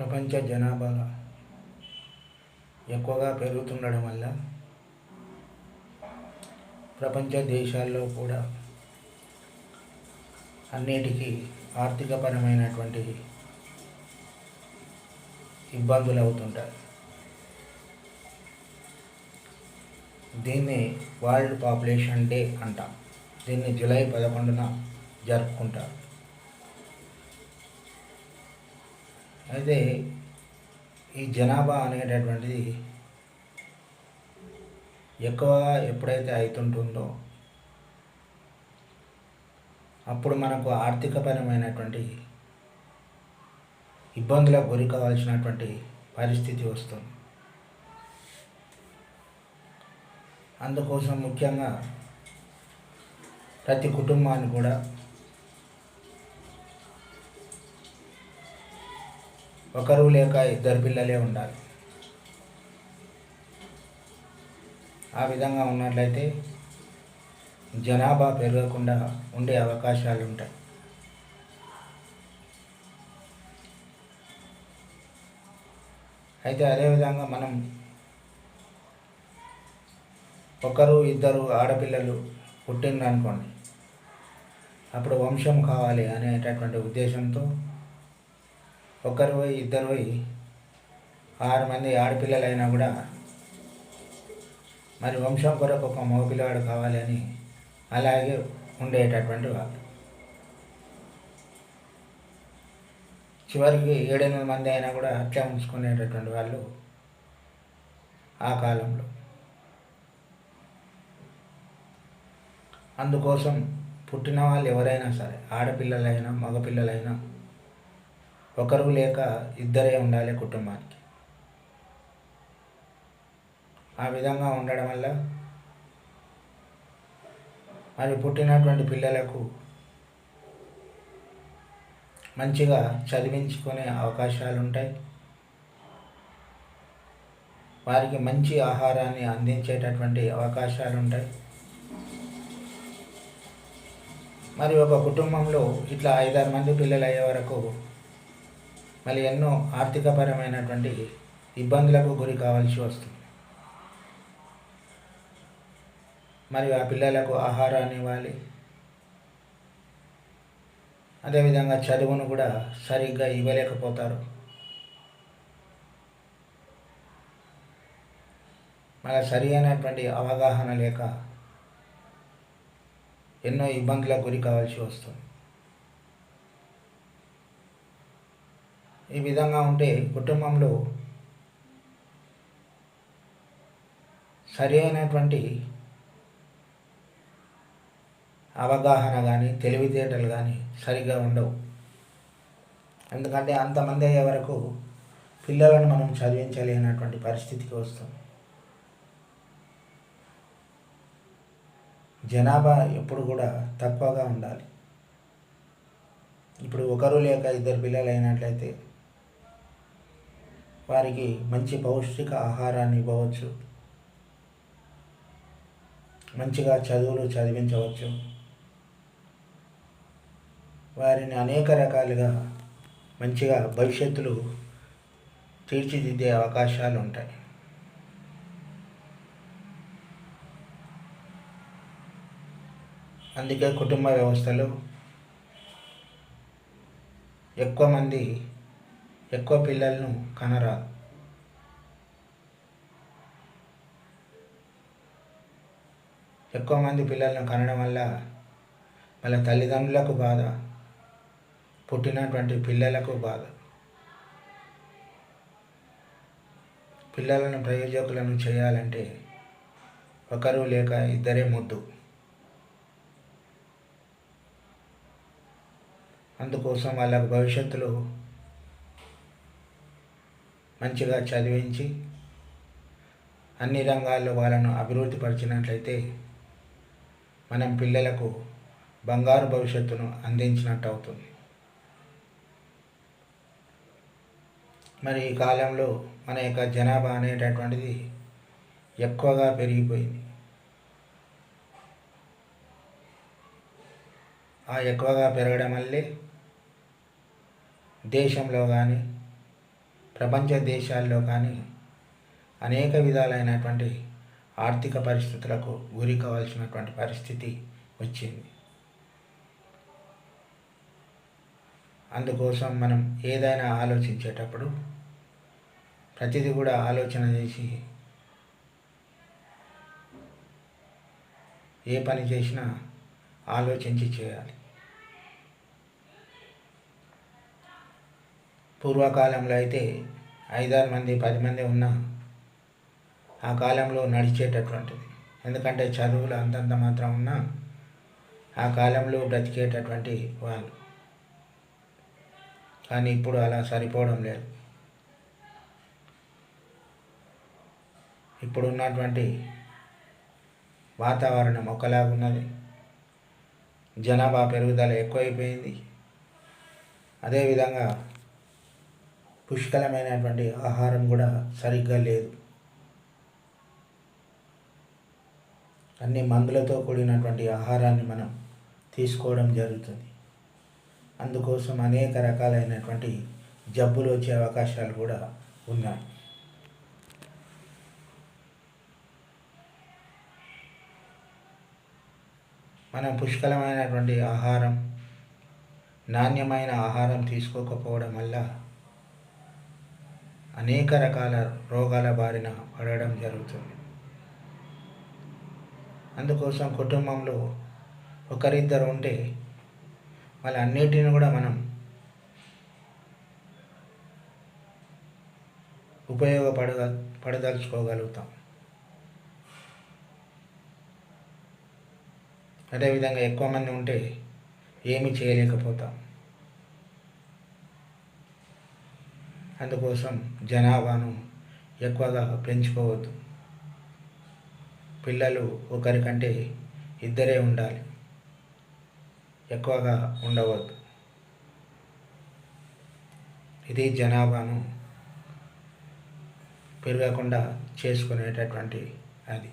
ప్రపంచ జనాభా ఎక్కువగా పెరుగుతుండడం వల్ల ప్రపంచ దేశాల్లో కూడా అన్నిటికీ ఆర్థికపరమైనటువంటి ఇబ్బందులు అవుతుంటాయి దీన్ని వరల్డ్ పాపులేషన్ డే అంటాం. దీన్ని జూలై పదకొండున జరుపుకుంటారు. అయితే ఈ జనాభా అనేటటువంటిది ఎక్కువగా ఎప్పుడైతే అవుతుంటుందో అప్పుడు మనకు ఆర్థికపరమైనటువంటి ఇబ్బందులకు గురి కావాల్సినటువంటి పరిస్థితి వస్తుంది. అందుకోసం ముఖ్యంగా ప్రతి కుటుంబాన్ని కూడా ఒకరు లేక ఇద్దరు పిల్లలే ఉండాలి. ఆ విధంగా ఉన్నట్లయితే జనాభా పెరగకుండా ఉండే అవకాశాలు ఉంటాయి. అయితే అదేవిధంగా మనం ఒకరు ఇద్దరు ఆడపిల్లలు పుట్టిందనుకోండి అప్పుడు వంశం కావాలి అనేటటువంటి ఉద్దేశంతో ఒకరు పోయి ఇద్దరు పోయి ఆరు మంది ఆడపిల్లలైనా కూడా మరి వంశం కొరకు ఒక మగపిల్లవాడు కావాలి అని అలాగే ఉండేటటువంటి వాళ్ళు. చివరికి ఏడెనిమిది మంది అయినా కూడా అట్లా ఉంచుకునేటటువంటి వాళ్ళు ఆ కాలంలో. అందుకోసం పుట్టిన వాళ్ళు ఎవరైనా సరే ఆడపిల్లలైనా మగపిల్లలైనా ఒకరు లేక ఇద్దరే ఉండాలి కుటుంబానికి. ఆ విధంగా ఉండడం వల్ల మరి పుట్టినటువంటి పిల్లలకు మంచిగా చదివించుకునే అవకాశాలు ఉంటాయి వారికి మంచి ఆహారాన్ని అందించేటటువంటి అవకాశాలు ఉంటాయి మరి ఒక కుటుంబంలో ఇట్లా ఐదారు మంది పిల్లలు అయ్యే వరకు మళ్ళీ ఎన్నో ఆర్థికపరమైనటువంటి ఇబ్బందులకు గురి కావాల్సి వస్తుంది. మరియు ఆ పిల్లలకు ఆహారాన్ని ఇవ్వాలి. అదేవిధంగా చదువును కూడా సరిగ్గా ఇవ్వలేకపోతారు. మళ్ళీ సరి అయినటువంటి అవగాహన లేక ఎన్నో ఇబ్బందులకు గురి కావాల్సి వస్తుంది. ఈ విధంగా ఉంటే కుటుంబంలో సరి అయినటువంటి అవగాహన కానీ తెలివితేటలు కానీ సరిగ్గా ఉండవు. ఎందుకంటే అంతమంది అయ్యే వరకు పిల్లలను మనం చదివించలేనటువంటి పరిస్థితికి వస్తుంది జనాభా ఎప్పుడు కూడా తక్కువగా ఉండాలి. ఇప్పుడు ఒకరు లేక ఇద్దరు పిల్లలు అయినట్లయితే వారికి మంచి పౌష్టిక ఆహారాన్ని ఇవ్వవచ్చు. మంచిగా చదువులు చదివించవచ్చు. వారిని అనేక రకాలుగా మంచిగా భవిష్యత్తులు తీర్చిదిద్దే అవకాశాలు ఉంటాయి. అందుకే కుటుంబ వ్యవస్థలో ఎక్కువ మంది ఎక్కువ పిల్లలను కనరాదు ఎక్కువ మంది పిల్లలను కనడం వల్ల వాళ్ళ తల్లిదండ్రులకు బాధ పుట్టినటువంటి పిల్లలకు బాధ. పిల్లలను ప్రయోజకులను చేయాలంటే ఒకరు లేక ఇద్దరే ముద్దు. అందుకోసం వాళ్ళకు భవిష్యత్తులో మంచిగా చదివించి అన్ని రంగాల్లో వాళ్ళను అభివృద్ధి పరిచినట్లయితే మనం పిల్లలకు బంగారు భవిష్యత్తును అందించినట్టు అవుతుంది. మరి ఈ కాలంలో మన యొక్క జనాభా అనేటటువంటిది ఎక్కువగా పెరిగిపోయింది. ఆ ఎక్కువగా పెరగడం వల్లే దేశంలో కానీ ప్రపంచ దేశాల్లో కానీ అనేక విధాలైనటువంటి ఆర్థిక పరిస్థితులకు గురి కావాల్సినటువంటి పరిస్థితి వచ్చింది. అందుకోసం మనం ఏదైనా ఆలోచించేటప్పుడు ప్రతిదీ కూడా ఆలోచన చేసి ఏ పని చేసినా ఆలోచించి చేయాలి. పూర్వకాలంలో అయితే ఐదారు మంది పది మంది ఉన్న ఆ కాలంలో నడిచేటటువంటిది. ఎందుకంటే చదువులు అంతంత మాత్రం ఉన్నా ఆ కాలంలో బ్రతికేటటువంటి వాళ్ళు. కానీ ఇప్పుడు అలా సరిపోవడం లేదు. ఇప్పుడు ఉన్నటువంటి వాతావరణం ఒకలాగున్నది జనాభా పెరుగుదల ఎక్కువైపోయింది. అదేవిధంగా పుష్కలమైనటువంటి ఆహారం కూడా సరిగ్గా లేదు. అన్ని మందులతో కూడినటువంటి ఆహారాన్ని మనం తీసుకోవడం జరుగుతుంది. అందుకోసం అనేక రకాలైనటువంటి జబ్బులు వచ్చే అవకాశాలు కూడా ఉన్నాయి. మనం పుష్కలమైనటువంటి ఆహారం నాణ్యమైన ఆహారం తీసుకోకపోవడం వల్ల అనేక రకాల రోగాల బారిన పడడం జరుగుతుంది. అందుకోసం కుటుంబంలో ఒకరిద్దరు ఉంటే వాళ్ళ అన్నిటిని కూడా మనం ఉపయోగపడగ పడదలుచుకోగలుగుతాం. అదేవిధంగా ఎక్కువ మంది ఉంటే ఏమీ చేయలేకపోతాం. అందుకోసం జనాభాను ఎక్కువగా పెంచుకోవద్దు. పిల్లలు ఒకరికంటే ఇద్దరే ఉండాలి. ఎక్కువగా ఉండవద్దు. ఇది జనాభాను పెరగకుండా చేసుకునేటటువంటి అది.